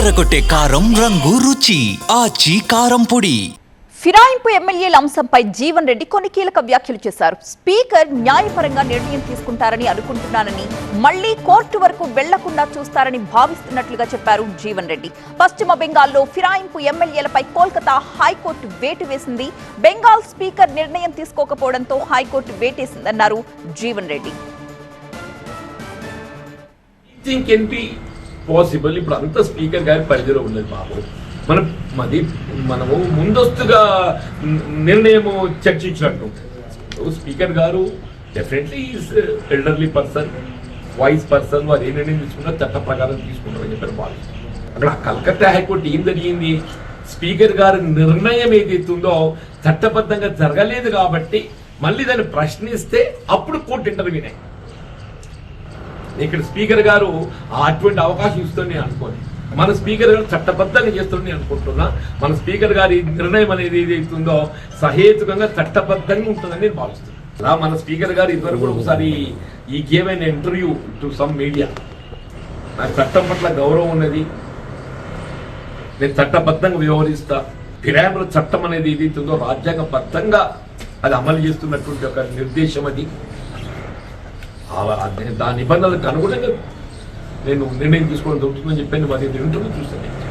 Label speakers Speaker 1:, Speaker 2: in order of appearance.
Speaker 1: అదరగొట్టే కారం రంగు రుచి ఆచి కారం పొడి.
Speaker 2: ఫిరాయింపు ఎమ్మెల్యేల అంశంపై జీవన్ రెడ్డి కొన్ని కీలక వ్యాఖ్యలు చేశారు. స్పీకర్ న్యాయపరంగా నిర్ణయం తీసుకుంటారని అనుకుంటున్నానని మళ్ళీ కోర్టు వరకు వెళ్ళకుండా చూస్తారని భావిస్తున్నట్లుగా చెప్పారు జీవన్ రెడ్డి. పశ్చిమ బెంగాల్లో ఫిరాయింపు ఎమ్మెల్యేలపై కోల్కతా హైకోర్టు వేటు వేసింది. బెంగాల్ స్పీకర్ నిర్ణయం తీసుకోకపోవడంతో high court వేటేసిందన్నారు Jeevan Reddy.
Speaker 3: Think can be possible ఇప్పుడు అంత స్పీకర్ గారి పరిధిలో ఉండదు బాబు. మనం మది మనము ముందస్తుగా నిర్ణయం నిర్ణయము చర్చించినట్టు. Speaker garu definitely elderly person wise person వారు ఏ నిర్ణయం తీసుకున్నా చట్ట ప్రకారం తీసుకుంటారని చెప్పారు వాళ్ళు అక్కడ కలకత్తా హైకోర్టు ఏం జరిగింది? స్పీకర్ గారి నిర్ణయం ఏదైతే ఉందో చట్టబద్ధంగా జరగలేదు కాబట్టి మళ్ళీ దాన్ని ప్రశ్నిస్తే అప్పుడు కోర్టు ఇంటర్వ్యూనే ఇక్కడ స్పీకర్ గారు అటువంటి అవకాశం ఇస్తుంది అనుకోని. మన స్పీకర్ గారు చట్టబద్ధంగా చేస్తుంది అనుకుంటున్నా. మన స్పీకర్ గారి నిర్ణయం అనేది ఏదైతుందో సహేతుకంగా చట్టబద్ధంగా ఉంటుందని నేను భావిస్తున్నాను. అలా మన స్పీకర్ గారు ఇదివరకు కూడా ఒకసారి ఈ గేమ్ అయిన ఇంటర్వ్యూ టు సమ్ మీడియా. నాకు చట్టం పట్ల గౌరవం ఉన్నది. నేను చట్టబద్ధంగా వ్యవహరిస్తా. ఫిరాయింపుల చట్టం అనేది ఏదైతుందో రాజ్యాంగబద్ధంగా అది అమలు చేస్తున్నటువంటి ఒక నిర్దేశం అది. దాని నిబంధనలకు అనుగుణంగా నేను నిర్ణయం తీసుకోవడం దొరుకుతుందని చెప్పాను మరి ఇంటర్వ్యూ చూస్తాను